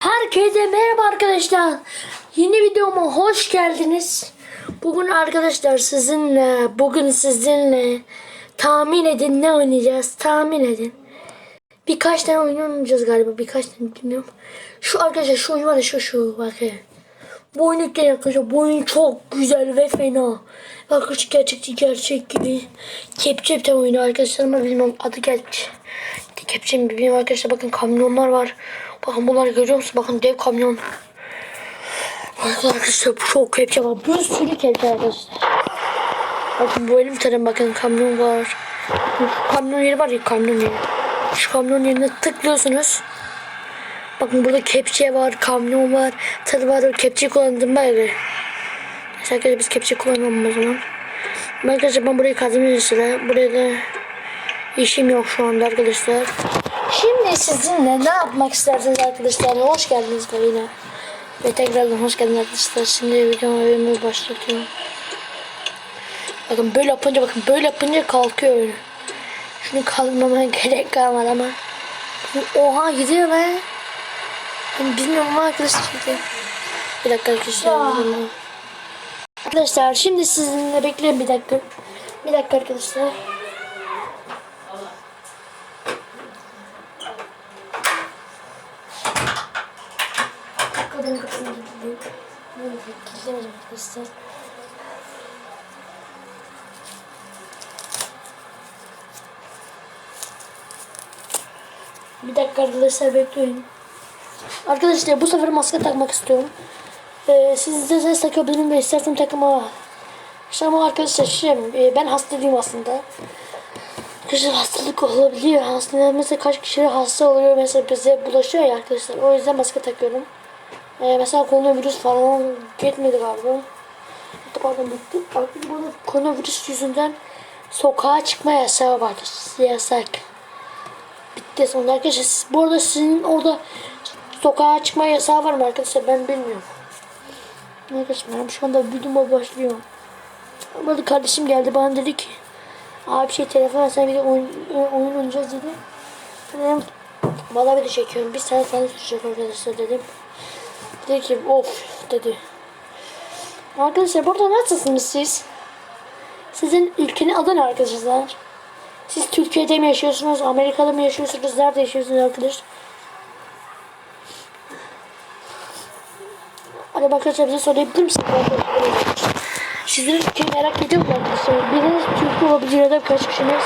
Herkese merhaba arkadaşlar. Yeni videoma hoş geldiniz. Bugün arkadaşlar sizinle, bugün sizinle tahmin edin ne oynayacağız? Tahmin edin. Birkaç tane oyun oynayacağız galiba. Birkaç tane bilmiyorum. Şu arkadaşlar şu oyun var şu şu bakın. Bu oyun arkadaşlar. Bu oyun çok güzel ve fena. Arkadaşlar gerçekçi gerçek gibi. Kepçe bir oyunu arkadaşlar ama bilmiyorum adı kepçe. Kepçe mi bilmiyorum arkadaşlar bakın kamyonlar var. Bakın bunları görüyor musun? Bakın dev kamyon. Arkadaşlar bu çok kepçe var. Bir sürü kepçe arkadaşlar. Bakın bu elim tarım bakın kamyon var. Şu kamyon yeri var ya kamyon yeri. Şu kamyon yerine tıklıyorsunuz. Bakın burada kepçe var, kamyon var, tır var. Kepçeyi kullandım böyle. Arkadaşlar biz kepçe kullanalım o zaman. Arkadaşlar ben burayı kazdım sıra. Buraya da işim yok şu anda arkadaşlar. Şimdi sizinle ne yapmak istersiniz arkadaşlar? Hoş geldiniz yine. Ve tekrardan hoş geldiniz arkadaşlar. Şimdi videomu başlatıyorum. Bakın böyle yapınca bakın böyle yapınca kalkıyor öyle. Şunu kaldırmama gerek kalmadı ama. Oha gidiyor be. Ben bilmiyorum ama arkadaşlar gidiyor. Bir dakika arkadaşlar. Arkadaşlar şimdi sizinle bekleyin bir dakika. Bir dakika arkadaşlar. Kadın kapısına gidiyor. Bunu kilitlemedim arkadaşlar. Bir dakika arkadaşlar bekleyin. Arkadaşlar bu sefer maske takmak istiyorum. Ee, siz de ses takabilirim ve istersen takma. İşte ama arkadaşlar şey, e, ben hasta değilim aslında. Arkadaşlar hastalık olabiliyor. Aslında mesela kaç kişi hasta oluyor mesela bize bulaşıyor ya arkadaşlar. O yüzden maske takıyorum. Ee, mesela koronavirüs falan gitmedi galiba. Hatta pardon bitti. Artık burada koronavirüs yüzünden sokağa çıkma yasağı var. Yasak. Bitti sonunda arkadaşlar. Siz, bu arada sizin orada sokağa çıkma yasağı var mı arkadaşlar? Ben bilmiyorum. Arkadaşlar ben şu anda videoma başlıyorum. Burada kardeşim geldi bana dedi ki Abi şey telefon versene bir de oyun, oyun oynayacağız dedi. Dedim valla bir de çekiyorum. Bir saat falan sürecek arkadaşlar dedim. Dedi of dedi. Arkadaşlar burada nasılsınız siz? Sizin ülkenin adı ne arkadaşlar? Siz Türkiye'de mi yaşıyorsunuz? Amerika'da mı yaşıyorsunuz? Nerede yaşıyorsunuz arkadaşlar? Hadi arkadaşlar bize söyleyebilir misiniz? Sizin ülkeyi merak ediyorum arkadaşlar. Biriniz Türk olabilir ya da kaç kişiniz?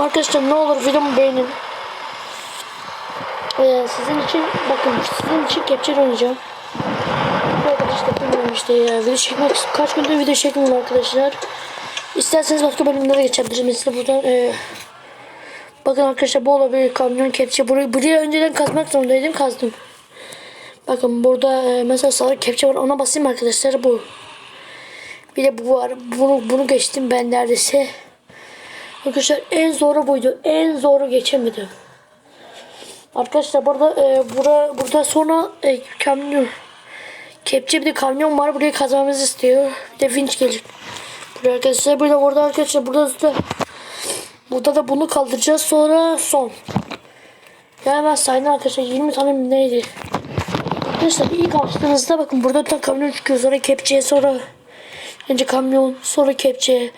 Arkadaşlar ne olur videomu beğenin. Ee, sizin için bakın sizin için kepçe oynayacağım. Arkadaşlar bilmiyorum işte ya. Video çekmek kaç gündür video çekmiyorum arkadaşlar. İsterseniz başka bölümlere geçebilirim. Mesela buradan e, bakın arkadaşlar bu olabilir kamyon kepçe. Burayı, buraya önceden kazmak zorundaydım kazdım. Bakın burada e, mesela sarı kepçe var ona basayım arkadaşlar bu. Bir de bu var. Bunu, bunu geçtim ben neredeyse. Arkadaşlar en zoru buydu. En zoru geçemedim. Arkadaşlar burada e, bura, burada sonra e, kamyon kepçe bir de kamyon var. Burayı kazmamızı istiyor. Bir de vinç gelecek. Buraya arkadaşlar burada burada arkadaşlar burada da burada da bunu kaldıracağız sonra son. Yani ben saydım arkadaşlar 20 tane neydi? Arkadaşlar ilk açtığınızda bakın burada bir tane kamyon çıkıyor sonra kepçeye sonra önce kamyon sonra kepçe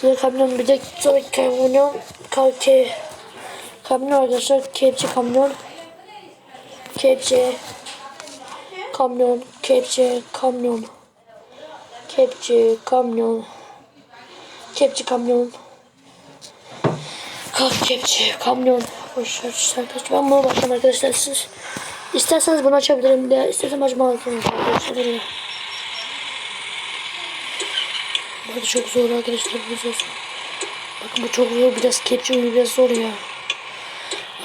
sonra kamyon bir de sonra kamyon kepçe kamyon arkadaşlar kepçe kamyon. Kepçe kamyon kepçe kamyon. Kepçe kamyon. Kepçe kamyon. Kalk kepçe kamyon. Boş ver arkadaşlar. Ben bunu başlayayım arkadaşlar siz isterseniz bunu açabilirim de istersem açmam arkadaşlar. Bu çok zor arkadaşlar bu zor bakın bu çok zor biraz kepçe biraz zor ya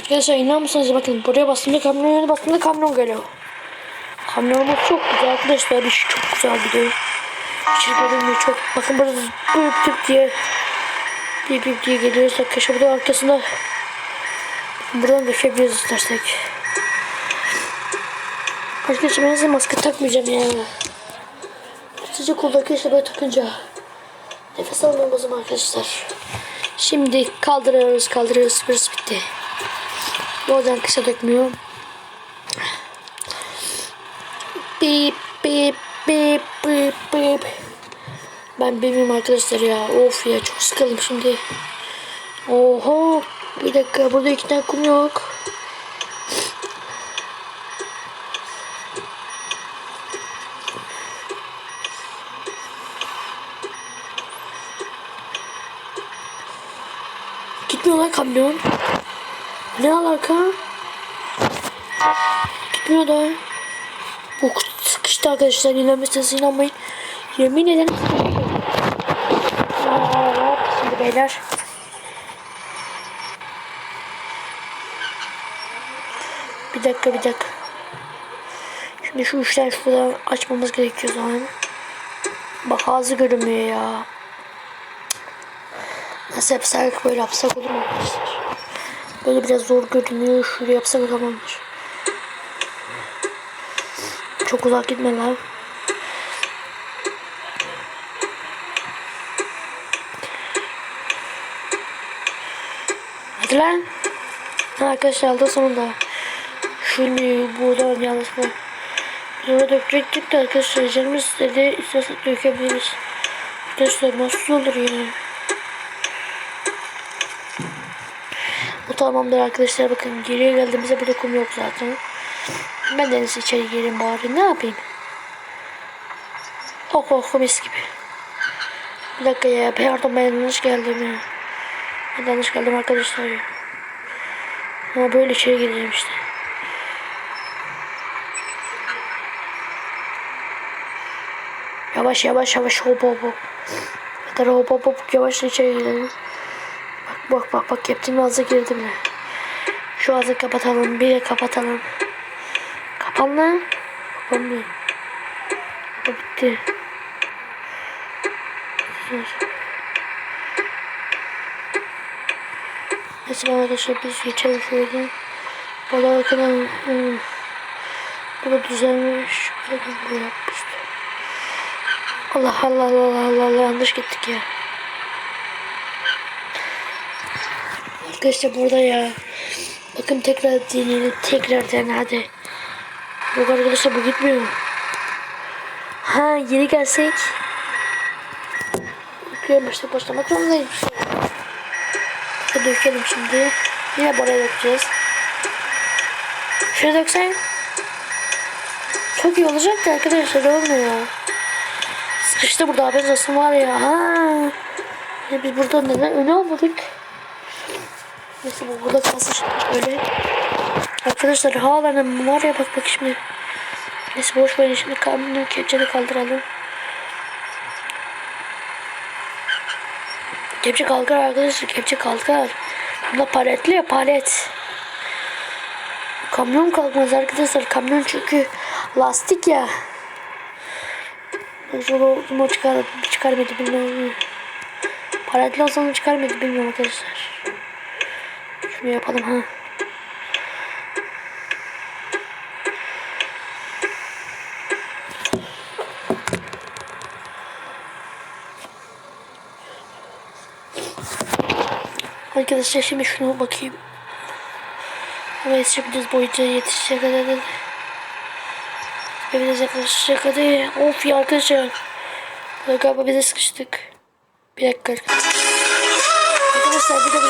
arkadaşlar inan mısınız? Bakın buraya bastığımda kamyon yerine bastığımda kamyon geliyor. Kamyonumuz çok güzel arkadaşlar. İşi çok güzel de içi görünmüyor çok bakın burada büyük tüp diye bir bir diye geliyoruz arkadaşlar burada arkasında buradan düşebiliriz istersek. Arkadaşlar ben size maske takmayacağım ya. Sıcak oldu arkadaşlar böyle takınca nefes almam o zaman arkadaşlar. Şimdi kaldırıyoruz kaldırıyoruz. Burası bitti Yoldan kısa dökmüyor Bip bip bip bip bip. Ben bilmiyorum arkadaşlar ya. Of ya çok sıkıldım şimdi. Oho. Bir dakika burada iki tane kum yok. Gitmiyor lan kamyon. Ne alaka? Gitmiyor da. Bu sıkıştı arkadaşlar. İnanmışsınız inanmayın. Yemin ederim. Şimdi beyler. Bir dakika bir dakika. Şimdi şu üçten şuradan açmamız gerekiyor zaman. Bak ağzı görünmüyor ya. Nasıl yapsak böyle yapsak olur mu arkadaşlar? Böyle biraz zor görünüyor. Şuraya yapsak tamamdır. Çok uzak gitme lan. Hadi lan. Arkadaşlar aldı sonunda. Şunu buradan yanlış mı? Sonra dökecektik de arkadaşlar canımız istedi. İstersek dökebiliriz. Arkadaşlar nasıl olur ya? Bu tamamdır arkadaşlar bakın geriye geldiğimizde burada kum yok zaten. Ben deniz içeri gireyim bari ne yapayım? Oh oh mis gibi. Bir dakika ya pardon ben yanlış geldim ya. Ben yanlış geldim arkadaşlar ya. Ama böyle içeri gireceğim işte. Yavaş yavaş yavaş hop hop hop. Kadar hop hop hop yavaş içeri girelim. Bak bak bak yaptığım ağza girdi bile. Şu ağzı kapatalım bir kapatalım. Kapan lan. Kapanmıyor. Bu bitti. Neyse arkadaşlar biz geçelim şöyle. Bana bakın. Hmm. Burada düzenmiş. Bakın bu yapmıştı. Allah Allah Allah Allah Allah yanlış gittik ya. Arkadaşlar burada ya. Bakın tekrar deneyelim. Tekrar dene hadi. Yok arkadaşlar bu gitmiyor. Ha geri gelsek. Yukarıya başta başlamak zorundayız. Hadi dökelim şimdi. Yine buraya dökeceğiz. Şuraya döksen. Çok iyi olacak da arkadaşlar olmuyor. Sıkıştı burada haberiniz olsun var ya. Ha. Biz burada neden öne almadık? Neyse bu burada kalsın şimdi öyle. Arkadaşlar halen var ya bak bak şimdi. Neyse boş verin şimdi kamyonu kepçeni kaldıralım. Kepçe kalkar arkadaşlar kepçe kalkar. Bunda paletli ya palet. Kamyon kalkmaz arkadaşlar kamyon çünkü lastik ya. Zor oldu çıkar, çıkarmadı bilmiyorum. Paletli olsa çıkarmadı bilmiyorum arkadaşlar. Şunu yapalım ha. Arkadaşlar şimdi şunu bakayım. Ama yetişebiliriz boyunca yetişecek kadar. Biraz yaklaşacak hadi. Of ya arkadaşlar. Galiba bize sıkıştık. Bir dakika arkadaşlar. Bir de